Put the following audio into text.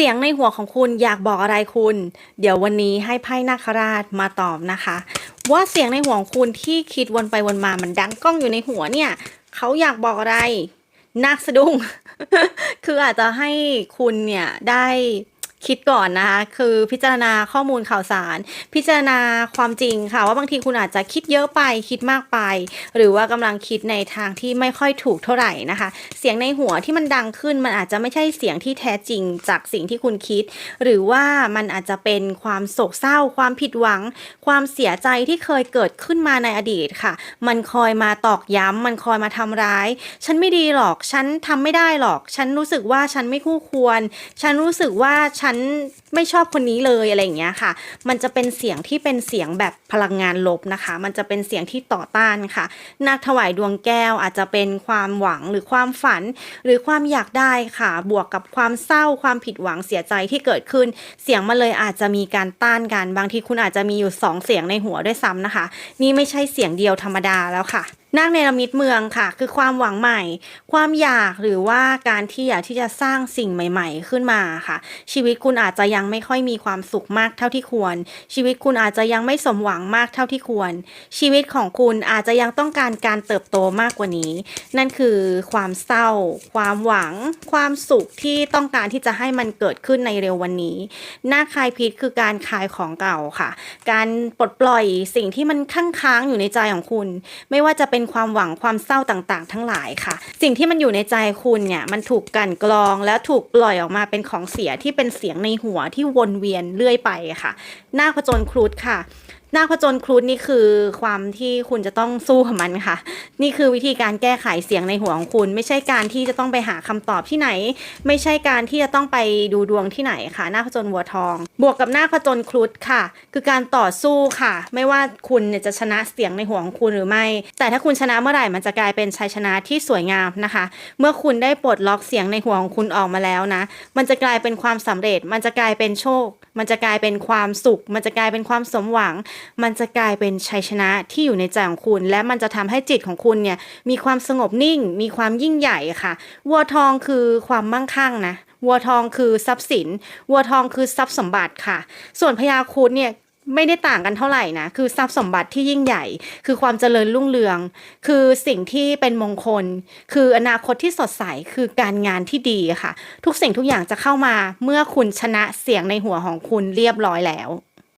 สียงในหัวของคุณอยากบอกอะไรคุณ เดี๋ยววันนี้ให้ไพ่นาคราชมาตอบนะคะ ว่าเสียงในหัวของคุณที่คิดวนไปวนมามันดังก้องอยู่ในหัวเนี่ยเขาอยากบอกอะไรนาคสะดุ้งคืออาจจะให้คุณเนี่ยได้ คิดก่อนนะคะ คือพิจารณาข้อมูลข่าวสาร พิจารณาความจริงค่ะ ว่าบางทีคุณอาจจะคิดเยอะไปคิดมากไป หรือว่ากำลังคิดในทางที่ไม่ค่อยถูกเท่าไหร่นะคะ เสียงในหัวที่มันดังขึ้นมันอาจจะไม่ใช่เสียงที่แท้จริงจากสิ่งที่คุณคิด หรือว่ามันอาจจะเป็นความโศกเศร้า ความผิดหวัง ความเสียใจที่เคยเกิดขึ้นมาในอดีตค่ะ มันคอยมาตอกย้ำมันคอยมาทำร้าย ฉันไม่ดีหรอก ฉันทำไม่ได้หรอก ฉันรู้สึกว่าฉันไม่คู่ควร ฉันรู้สึกว่าฉันไม่ชอบคนนี้เลยอะไรอย่างเงี้ยค่ะ มันจะเป็นเสียงที่เป็นเสียงแบบพลังงานลบนะคะ มันจะเป็นเสียงที่ต่อต้านค่ะ นาคถวายดวงแก้วอาจจะเป็นความหวังหรือความฝัน หรือความอยากได้ค่ะ บวกกับความเศร้าความผิดหวังเสียใจที่เกิดขึ้น เสียงมันเลยอาจจะมีการต้านกัน บางทีคุณอาจจะมีอยู่สองเสียงในหัวด้วยซ้ำนะคะ นี่ไม่ใช่เสียงเดียวธรรมดาแล้วค่ะ นาคในละมิดเมืองค่ะ คือความหวังใหม่ ความอยากหรือว่าการที่อยากที่จะสร้างสิ่งใหม่ ๆ ขึ้นมาค่ะ ชีวิตคุณอาจจะยังไม่ค่อยมีความสุขมากเท่าที่ควร ชีวิตคุณอาจจะยังไม่สมหวังมากเท่าที่ควร ชีวิตของคุณอาจจะยังต้องการการเติบโตมากกว่านี้ นั่นคือความเศร้า ความหวัง ความสุขที่ต้องการที่จะให้มันเกิดขึ้นในเร็ววันนี้หน้าคลายพิษคือการคลายของเก่าค่ะ การปลดปล่อยสิ่งที่มันค้างค้างอยู่ในใจของคุณ ไม่ว่าจะเป็นความหวังความเศร้าต่างๆ ทั้งหลายค่ะ สิ่งที่มันอยู่ในใจคุณเนี่ยมันถูกกันกรองแล้วถูกปล่อยออกมาเป็นของเสียที่เป็นเสียงในหัวที่วนเวียนเรื่อยไปค่ะน้าผจญครุฑค่ะหน้าผจญครุฑนี่คือความที่คุณจะต้องสู้กับมันค่ะ นี่คือวิธีการแก้ไขเสียงในหัวของคุณ ไม่ใช่การที่จะต้องไปหาคำตอบที่ไหน ไม่ใช่การที่จะต้องไปดูดวงที่ไหนค่ะหน้าผจญวัวทอง บวกกับหน้าผจญครุฑค่ะ คือการต่อสู้ค่ะ ไม่ว่าคุณเนี่ยจะชนะเสียงในหัวของคุณหรือไม่ แต่ถ้าคุณชนะเมื่อไหร่มันจะกลายเป็นชัยชนะที่สวยงามนะคะ เมื่อคุณได้ปลดล็อกเสียงในหัวของคุณออกมาแล้วนะ มันจะกลายเป็นความสำเร็จ มันจะกลายเป็นโชค มันจะกลายเป็นความสุขมันจะกลายเป็นความสมหวัง มันจะกลายเป็นชัยชนะที่อยู่ในใจของคุณ และมันจะทำให้จิตของคุณเนี่ยมีความสงบนิ่ง มีความยิ่งใหญ่ค่ะ วัวทองคือความมั่งคั่งนะ วัวทองคือทรัพย์สิน วัวทองคือทรัพย์สมบัติค่ะ ส่วนพญาครุฑเนี่ยไม่ได้ต่างกันเท่าไหร่นะ คือทรัพย์สมบัติที่ยิ่งใหญ่ คือความเจริญรุ่งเรือง คือสิ่งที่เป็นมงคล คืออนาคตที่สดใส คือการงานที่ดีค่ะ ทุกสิ่งทุกอย่างจะเข้ามาเมื่อคุณชนะเสียงในหัวของคุณเรียบร้อยแล้ว